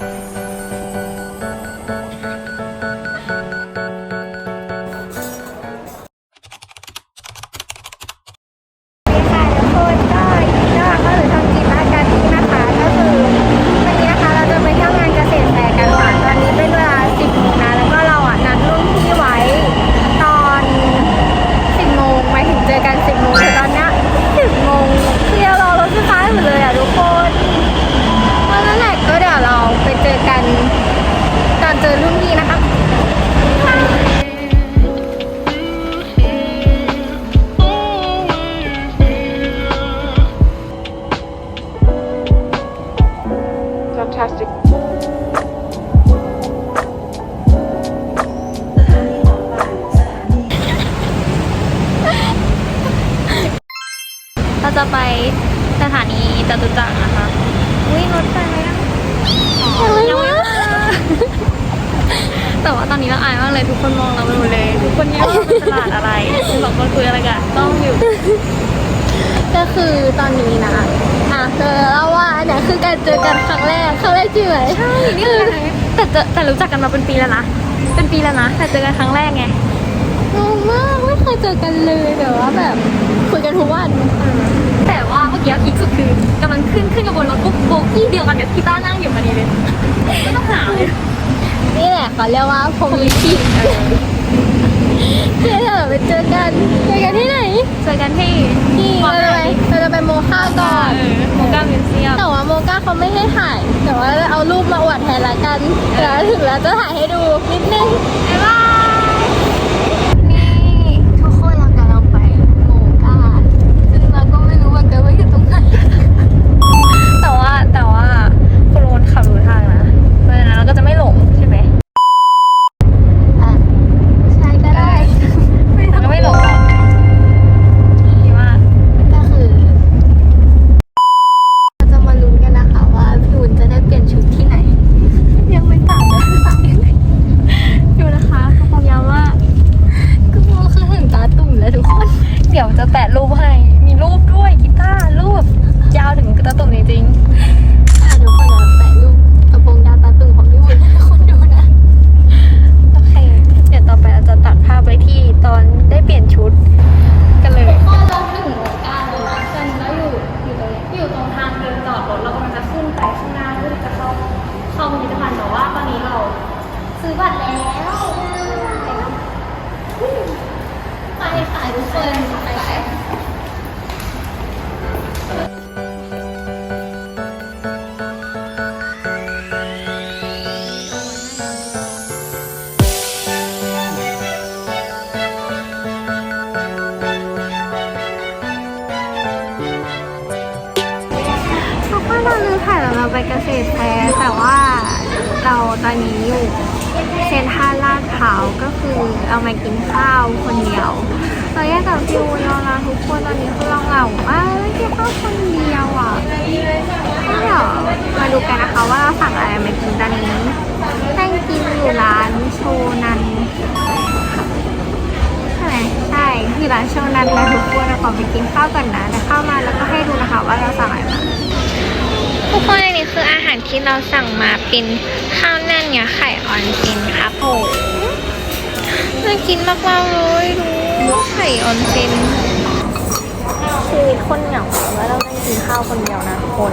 ส จะไปสถานีจตุจักรนะคะวิ่งรถไฟไหมอะยังไม่มาแต่ว่าตอนนี้เราอายมากเลยทุกคนมองเราไปหมดเลย ทุกคนเนี่ยว่าเป็นตลาดอะไรสองคนคุยอะไรกันต้องอยู่ ก็คือตอนนี้นะอะเธอเล่าว่าเนี่ยคือการเจอกันครั้งแรกครั้งแรกจริงไหมใช่นี่คือแต่เจอแต่รู้จักกันมาเป็นปีแล้วนะ เป็นปีแล้วนะ แต่เจอกันครั้งแรกไงงงมากไม่เคยเจอกันเลยแบบว่าแบบคุยกันทุกวัน แต่ว่าเมื่อกี้พีคสุดคือกำลังขึ้นขึ้นกับบนรถปุ๊บโบกี้เดียวกันกับที่ต้านั่งอยู่พอดีเลยไม่ต้องหาเลยนี่แหละเขาเรียกว่าพรหมลิขิตที่เราไปเจอกันเจอกันที่ไหนเจอกันที่ที่เราจะไปเราจะไปโมค่าก่อนโมกามิวเซียมแต่ว่าโมก้าเขาไม่ให้ถ่าย แต่ว่าเอารูปมาอวดแทนละกันเดี๋ยวถึงแล้วจะถ่ายให้ดูนิดนึง คือถ่ายแล้วเราไปเกษตรแฟร์แต่ว่าเราตอนนี้อยู่เซนทรัลลาดพร้าวก็คือเอามากินข้าวคนเดียวเราแยกกับพี่วุ้นเราละทุกคนตอนนี้คือเราเหงามากไม่กินข้าวคนเดียวอะเดี๋ยวมาดูกันนะคะว่าเราสั่งอะไรมากินตอนนี้นั่งกินอยู่ร้านโชนันใช่ไหมใช่ที่ร้านโชนันนะทุกคนเราขอไปกินข้าวก่อนนะเดี๋ยวเข้ามาแล้วก็ให้ดูนะคะว่าเราสั่งอะไรมา กคนอันนี้คืออาหารที่เราสั่งมาเป็นข้าวหน้าเนื้อไข่ออนเซนครับผมน่ากินมากๆเลยดูไข่ออนเซนชีวิตคนเหงาแล้วเราได้กินข้าวคนเดียวนะทุกคน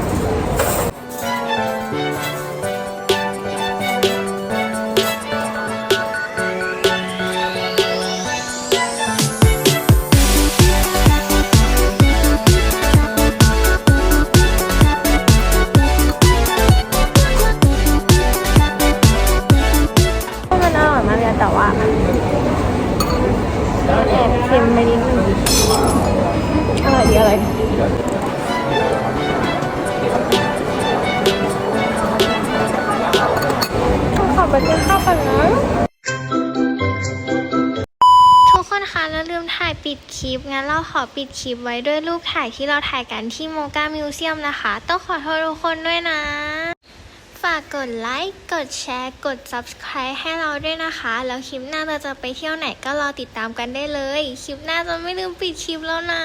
เค็มไปนิดนึงอร่อยดีอร่อยขอไปกินข้าวก่อนนะทุกคนคะแล้วลืมถ่ายปิดคลิป งั้นเราขอปิดคลิปไว้ด้วยรูปถ่ายที่เราถ่ายกันที่โมกามิวเซียมนะคะ ต้องขอโทษทุกคนด้วยนะากกดไลค์ กดแชร์ กด subscribe ให้เราด้วยนะคะ แล้วคลิปหน้าเราจะไปเที่ยวไหนก็รอติดตามกันได้เลย คลิปหน้าจะไม่ลืมปิดคลิปแล้วนะ